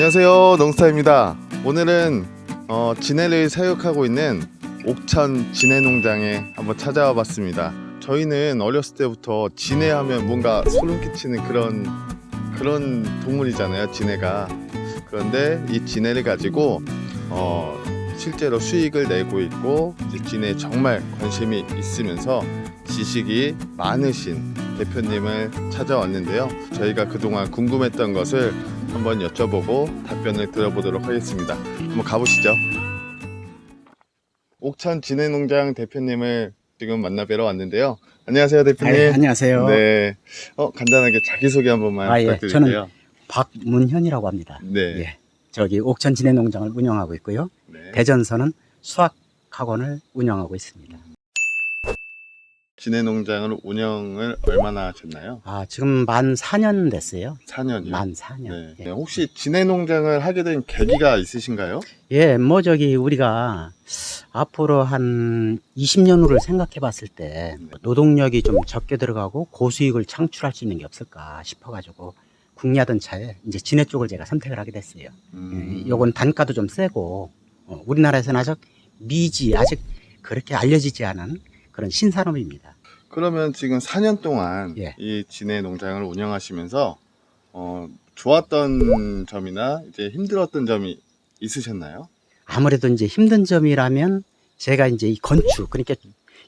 안녕하세요. 농스타입니다. 오늘은 어, 진해를 사육하고 있는 옥천 진해농장에 한번 찾아와 봤습니다. 저희는 어렸을 때부터 진해 하면 뭔가 소름 끼치는 그런 그런 동물이잖아요 진해가. 그런데 이 진해를 가지고 어, 실제로 수익을 내고 있고 진해에 정말 관심이 있으면서 지식이 많으신 대표님을 찾아왔는데요. 저희가 그동안 궁금했던 것을 한번 여쭤보고 답변을 들어보도록 하겠습니다. 한번 가보시죠. 옥천 진해농장 대표님을 지금 만나 뵈러 왔는데요. 안녕하세요, 대표님. 아, 안녕하세요. 네. 어, 간단하게 자기소개 한 번만 아, 예. 부탁드릴게요. 박문현이라고 합니다. 네. 예. 저기 옥천 진해농장을 운영하고 있고요. 네. 대전서는 수학학원을 운영하고 있습니다. 진해 농장을 운영을 얼마나 하셨나요? 아, 지금 만 4년 됐어요. 4년이요. 만 4년. 네. 예. 네. 혹시 진해 농장을 하게 된 계기가 있으신가요? 예, 뭐 저기 우리가 앞으로 한 20년 후를 생각해 봤을 때 노동력이 좀 적게 들어가고 고수익을 창출할 수 있는 게 없을까 싶어 가지고 국리하던 차에 이제 진해 쪽을 제가 선택을 하게 됐어요. 음, 예, 요건 단가도 좀 세고 어, 우리나라에서는 아직 미지 아직 그렇게 알려지지 않은 그런 신산업입니다. 그러면 지금 4년 동안 예. 이 진해 농장을 운영하시면서 어, 좋았던 점이나 이제 힘들었던 점이 있으셨나요? 아무래도 이제 힘든 점이라면 제가 이제 이 건축 그러니까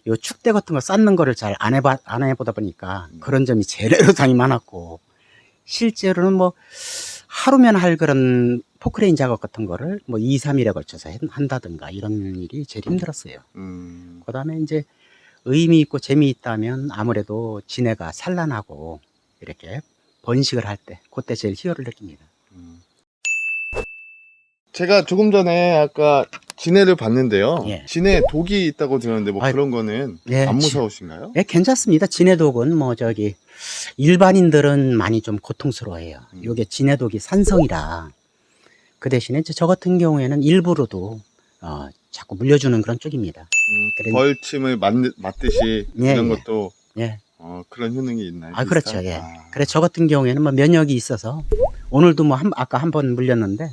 요 축대 같은 거 쌓는 거를 잘 안 해봐 안 해보다 보니까 음. 그런 점이 제일 애로사항이 많았고 실제로는 뭐 하루면 할 그런 포크레인 작업 같은 거를 뭐 2, 3일에 걸쳐서 한- 한다든가 이런 일이 제일 힘들었어요. 음, 그다음에 이제 의미 있고 재미있다면 아무래도 진해가 산란하고 이렇게 번식을 할 때 그때 제일 희열을 느낍니다. 음. 제가 조금 전에 아까 진해를 봤는데요. 예. 진해 독이 있다고 들었는데 뭐 아이, 그런 거는 예, 안 지- 무서우신가요? 예, 괜찮습니다. 진해 독은 뭐 저기 일반인들은 많이 좀 고통스러워해요. 음. 요게 진해 독이 산성이라 그 대신에 저 같은 경우에는 일부러도 어, 자꾸 물려주는 그런 쪽입니다. 음, 그래- 벌침을 맞, 맞듯이 예, 이런 예. 것도 예. 어, 그런 효능이 있나요? 아, 그렇죠. 비슷한? 예. 아, 그래 저 같은 경우에는 뭐 면역이 있어서 오늘도 뭐 한, 아까 한 번 물렸는데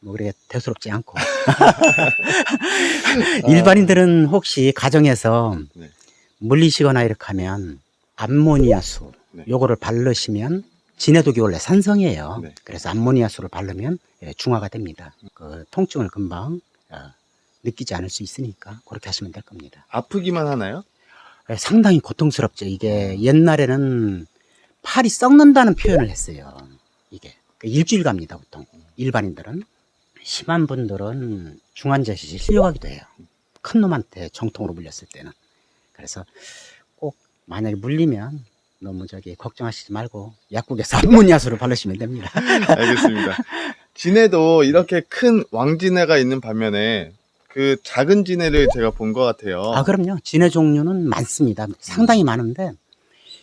뭐 그래 대수롭지 않고 일반인들은 혹시 가정에서 네. 물리시거나 이렇게 하면 암모니아수 네. 요거를 바르시면 진해독이 원래 산성이에요. 네. 그래서 암모니아수를 바르면 예, 중화가 됩니다. 그 통증을 금방 어, 느끼지 않을 수 있으니까 그렇게 하시면 될 겁니다. 아프기만 하나요? 예, 상당히 고통스럽죠. 이게 옛날에는 팔이 썩는다는 표현을 했어요. 이게 그 일주일 갑니다. 보통 일반인들은 심한 분들은 중환자실에 실려가기도 해요. 큰 놈한테 정통으로 물렸을 때는 그래서 꼭 만약에 물리면 너무 저기 걱정하시지 말고 약국에서 암모니아수를 바르시면 됩니다. 알겠습니다. 진해도 이렇게 큰 왕진해가 있는 반면에 그 작은 진해를 제가 본 것 같아요. 아 그럼요. 진해 종류는 많습니다. 상당히 많은데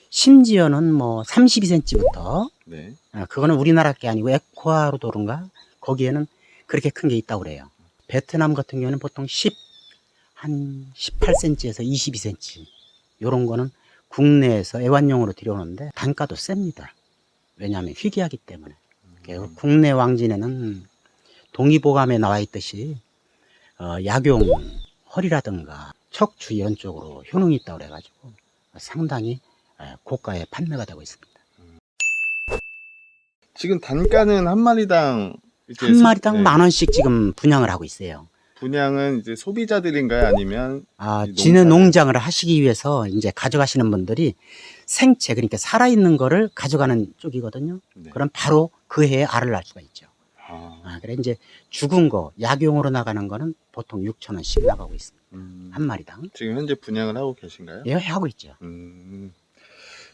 심지어는 뭐 32cm부터 네. 아, 그거는 우리나라 게 아니고 에콰도르인가 거기에는 그렇게 큰 게 있다고 그래요. 베트남 같은 경우는 보통 10, 한 18cm에서 22cm 요런 거는 국내에서 애완용으로 들여오는데 단가도 셉니다. 왜냐하면 희귀하기 때문에. 음. 국내 왕진에는 동의보감에 나와 있듯이 어, 약용, 허리라든가 척추 이런 쪽으로 효능이 있다고 그래가지고 상당히 에, 고가에 판매가 되고 있습니다. 지금 단가는 한 마리당 한 소- 마리당 네, 만 원씩 지금 분양을 하고 있어요. 분양은 이제 소비자들인가요? 아니면 아, 농사를- 농장을 하시기 위해서 이제 가져가시는 분들이 생채 그러니까 살아있는 거를 가져가는 쪽이거든요. 네. 그럼 바로 그 해에 알을 낳을 수가. 아, 아, 그래 이제 죽은 거 약용으로 나가는 거는 보통 6천 원씩 나가고 있습니다. 음, 한 마리당. 지금 현재 분양을 하고 계신가요? 예, 하고 있죠. 음,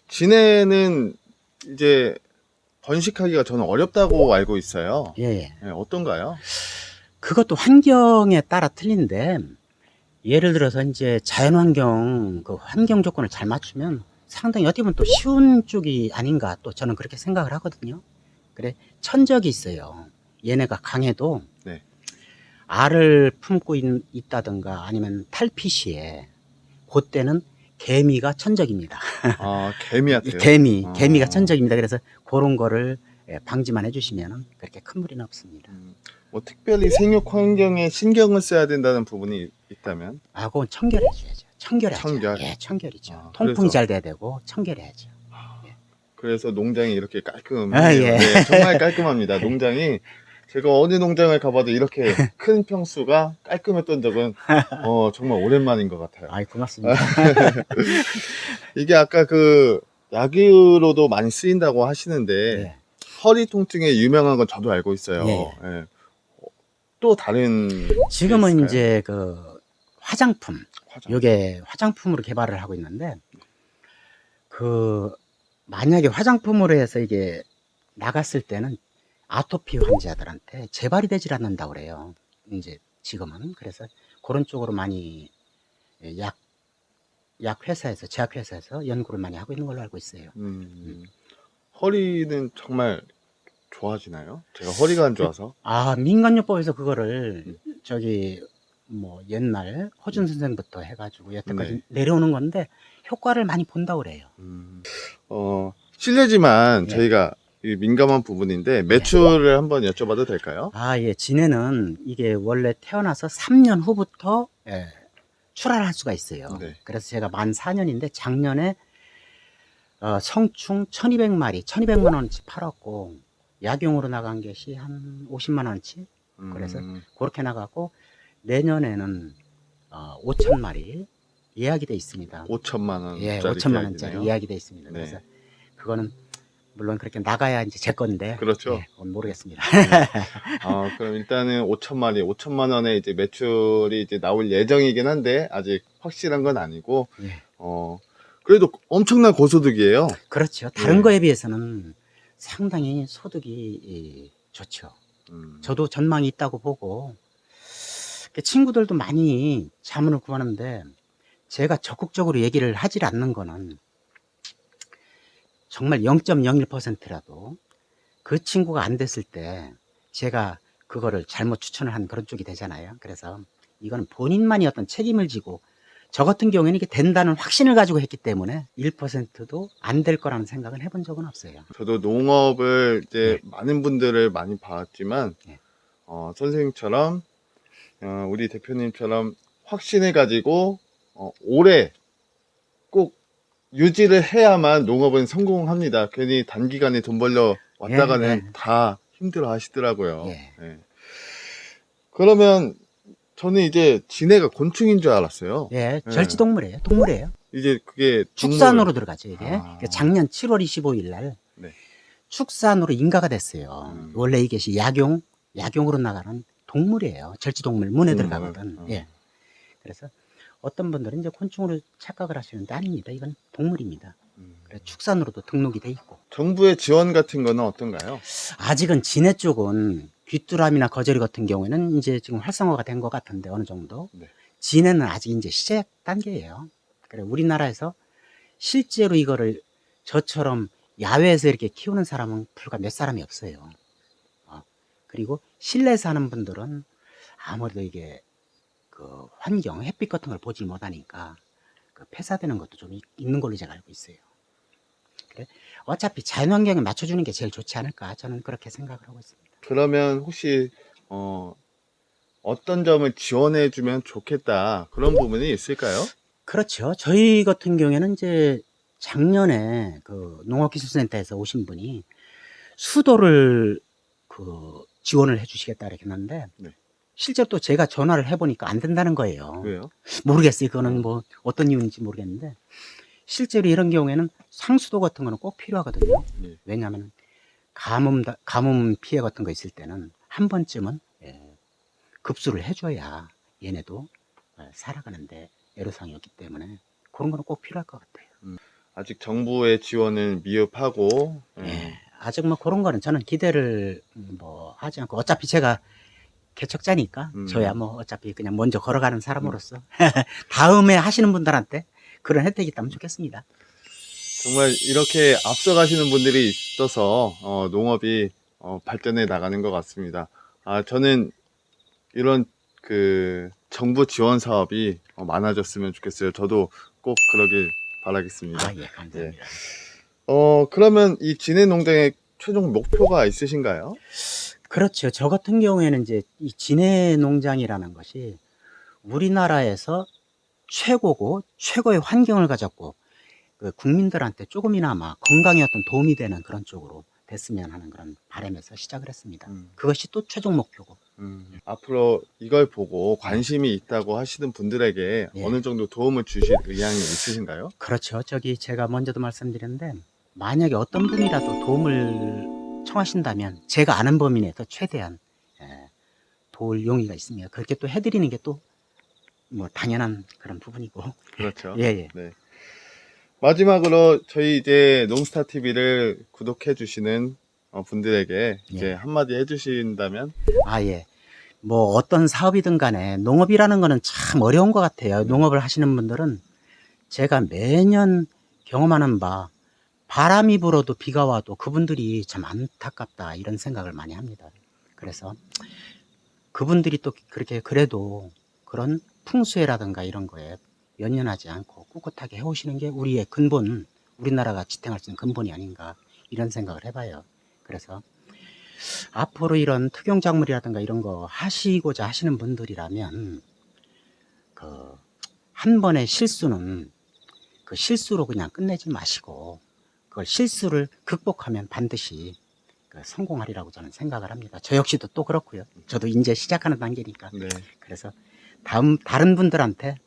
진해는 이제 번식하기가 저는 어렵다고 알고 있어요. 예, 예. 네, 어떤가요? 그것도 환경에 따라 틀린데 예를 들어서 이제 자연 환경 그 환경 조건을 잘 맞추면 상당히 어떻게 보면 또 쉬운 쪽이 아닌가 또 저는 그렇게 생각을 하거든요. 그래 천적이 있어요. 얘네가 강해도 네. 알을 품고 있, 있다든가 아니면 탈피 시에 그때는 개미가 천적입니다. 아, 개미한테요? 개미, 아. 개미가 천적입니다. 그래서 그런 거를 예, 방지만 해주시면 그렇게 큰 무리는 없습니다. 음, 뭐 특별히 생육 환경에 신경을 써야 된다는 부분이 있다면 아, 그건 청결해줘야죠. 청결해야죠. 청결. 예, 청결이죠. 아, 통풍이 그래서. 잘 돼야 되고 청결해야죠. 그래서 농장이 이렇게 깔끔해요. 아, 예. 네, 정말 깔끔합니다. 농장이 제가 어느 농장을 가봐도 이렇게 큰 평수가 깔끔했던 적은 어, 정말 오랜만인 것 같아요. 아이 고맙습니다. 이게 아까 그 약으로도 많이 쓰인다고 하시는데 예. 허리 통증에 유명한 건 저도 알고 있어요. 예. 예. 어, 또 다른 지금은? 이제 그 화장품, 화장. 요게 화장품으로 개발을 하고 있는데 그 만약에 화장품으로 해서 이게 나갔을 때는 아토피 환자들한테 재발이 되질 않는다고 그래요. 이제 지금은 그래서 그런 쪽으로 많이 약, 약 회사에서 제약 회사에서 연구를 많이 하고 있는 걸로 알고 있어요. 음, 허리는 정말 좋아지나요? 제가 허리가 안 좋아서. 아 민간요법에서 그거를 음. 저기 뭐 옛날 허준 선생부터 해가지고 여태까지 네. 내려오는 건데 효과를 많이 본다고 그래요. 음, 어, 실례지만 네. 저희가 이 민감한 부분인데 매출을 한번 여쭤봐도 될까요? 아, 예. 진해는 이게 원래 태어나서 3년 후부터 예, 출하를 할 수가 있어요. 네. 그래서 제가 만 4년인데 작년에 어, 성충 1200마리, 1200만 원치 팔았고 약용으로 나간 것이 한 50만 원치 그래서 음, 그렇게 나가고 내년에는 어, 5천 마리 예약이 돼 있습니다. 5천만 원. 예, 5천만 원짜리 예약이 돼 있습니다. 네. 그래서 그거는 물론 그렇게 나가야 이제 제 건데 그렇죠. 예, 그건 모르겠습니다. 아, 그럼 일단은 5천마리, 5천만 원의 이제 매출이 이제 나올 예정이긴 한데 아직 확실한 건 아니고 예. 어 그래도 엄청난 고소득이에요. 그렇죠. 다른 네. 거에 비해서는 상당히 소득이 이, 좋죠. 음, 저도 전망이 있다고 보고 그 친구들도 많이 자문을 구하는데 제가 적극적으로 얘기를 하질 않는 거는 정말 0.01%라도 그 친구가 안 됐을 때 제가 그거를 잘못 추천을 한 그런 쪽이 되잖아요. 그래서 이거는 본인만이 어떤 책임을 지고 저 같은 경우에는 이게 된다는 확신을 가지고 했기 때문에 1%도 안 될 거라는 생각은 해본 적은 없어요. 저도 농업을 이제 많은 분들을 많이 봤지만 네. 어, 선생님처럼 어, 우리 대표님처럼 확신을 가지고 어, 오래 꼭 유지를 해야만 농업은 성공합니다. 괜히 단기간에 돈 벌려 왔다가는 예, 예. 다 힘들어 하시더라고요. 예. 예. 그러면 저는 이제 진해가 곤충인 줄 알았어요. 예, 네. 절지 동물이에요. 동물이에요. 이제 그게 축산으로 들어가죠, 이게. 아. 그러니까 작년 7월 25일 날 네. 축산으로 인가가 됐어요. 음. 원래 이것이 약용, 약용으로 나가는 동물이에요. 절지 동물 문에 동물. 들어가거든. 어. 예. 그래서 어떤 분들은 이제 곤충으로 착각을 하시는데 아닙니다. 이건 동물입니다. 음. 그래서 축산으로도 등록이 돼 있고. 정부의 지원 같은 거는 어떤가요? 아직은 진해 쪽은 귀뚜라미나 거저리 같은 경우에는 이제 지금 활성화가 된 것 같은데 어느 정도. 네. 진해는 아직 이제 시작 단계예요. 그래 우리나라에서 실제로 이거를 저처럼 야외에서 이렇게 키우는 사람은 불과 몇 사람이 없어요. 어, 그리고 실내 사는 분들은 아무래도 이게 그 환경, 햇빛 같은 걸 보질 못하니까 그 폐사되는 것도 좀 있- 있는 걸로 제가 알고 있어요. 그래 어차피 자연환경에 맞춰주는 게 제일 좋지 않을까 저는 그렇게 생각을 하고 있습니다. 그러면 혹시 어, 어떤 점을 지원해 주면 좋겠다 그런 부분이 있을까요? 그렇죠. 저희 같은 경우에는 이제 작년에 그 농업기술센터에서 오신 분이 수도를 그 지원을 해주시겠다 이렇게 했는데 네. 실제로 또 제가 전화를 해보니까 안 된다는 거예요. 왜요? 모르겠어요. 그거는 뭐 어떤 이유인지 모르겠는데 실제로 이런 경우에는 상수도 같은 거는 꼭 필요하거든요. 네. 왜냐하면 가뭄 다- 가뭄 피해 같은 거 있을 때는 한 번쯤은 예, 급수를 해줘야 얘네도 예, 살아가는데 애로사항이 없기 때문에 그런 거는 꼭 필요할 것 같아요. 아직 정부의 지원은 미흡하고 음, 예, 아직 뭐 그런 거는 저는 기대를 음, 뭐 하지 않고 어차피 제가 개척자니까 음. 저야 뭐 어차피 그냥 먼저 걸어가는 사람으로서 다음에 하시는 분들한테 그런 혜택이 있다면 좋겠습니다. 정말 이렇게 앞서가시는 분들이 있어서 어, 농업이 어, 발전해 나가는 것 같습니다. 아 저는 이런 그 정부 지원 사업이 어, 많아졌으면 좋겠어요. 저도 꼭 그러길 바라겠습니다. 아 예, 감사합니다. 어 그러면 이 진해 농장의 최종 목표가 있으신가요? 그렇죠. 저 같은 경우에는 이제 이 진해 농장이라는 것이 우리나라에서 최고고 최고의 환경을 가졌고 그 국민들한테 조금이나마 건강에 어떤 도움이 되는 그런 쪽으로 됐으면 하는 그런 바람에서 시작을 했습니다. 음. 그것이 또 최종 목표고. 음, 앞으로 이걸 보고 관심이 있다고 하시는 분들에게 예. 어느 정도 도움을 주실 의향이 있으신가요? 그렇죠. 저기 제가 먼저도 말씀드렸는데 만약에 어떤 분이라도 도움을 청하신다면 제가 아는 범위 내에서 최대한 예, 도울 용의가 있습니다. 그렇게 또 해드리는 게 또 뭐 당연한 그런 부분이고. 그렇죠. 예, 예. 마지막으로 저희 이제 농스타 TV를 구독해 주시는 어, 분들에게 이제 예. 한마디 해주신다면 아, 예. 뭐 어떤 사업이든 간에 농업이라는 거는 참 어려운 것 같아요. 농업을 하시는 분들은 제가 매년 경험하는 바 바람이 불어도 비가 와도 그분들이 참 안타깝다 이런 생각을 많이 합니다. 그래서 그분들이 또 그렇게 그래도 그런 풍수해라든가 이런 거에 연연하지 않고 꿋꿋하게 해오시는 게 우리의 근본, 우리나라가 지탱할 수 있는 근본이 아닌가 이런 생각을 해봐요. 그래서 앞으로 이런 특용작물이라든가 이런 거 하시고자 하시는 분들이라면 그 한 번의 실수는 그 실수로 그냥 끝내지 마시고 그걸 실수를 극복하면 반드시 그 성공하리라고 저는 생각을 합니다. 저 역시도 또 그렇고요. 저도 이제 시작하는 단계니까. 네. 그래서 다음 다른 분들한테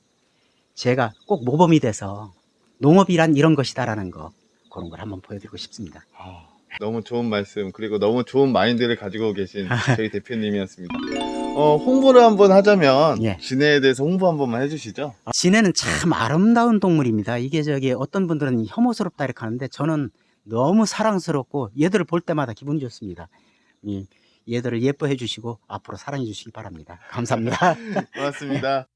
제가 꼭 모범이 돼서 농업이란 이런 것이다라는 거 그런 걸 한번 보여드리고 싶습니다. 아, 너무 좋은 말씀 그리고 너무 좋은 마인드를 가지고 계신 저희 대표님이었습니다. 어, 홍보를 한번 하자면 예. 진해에 대해서 홍보 한 번만 해주시죠. 진해는 참 아름다운 동물입니다. 이게 저기 어떤 분들은 혐오스럽다 이렇게 하는데 저는 너무 사랑스럽고 얘들을 볼 때마다 기분 좋습니다. 이 얘들을 예뻐해 주시고 앞으로 사랑해 주시기 바랍니다. 감사합니다. 고맙습니다.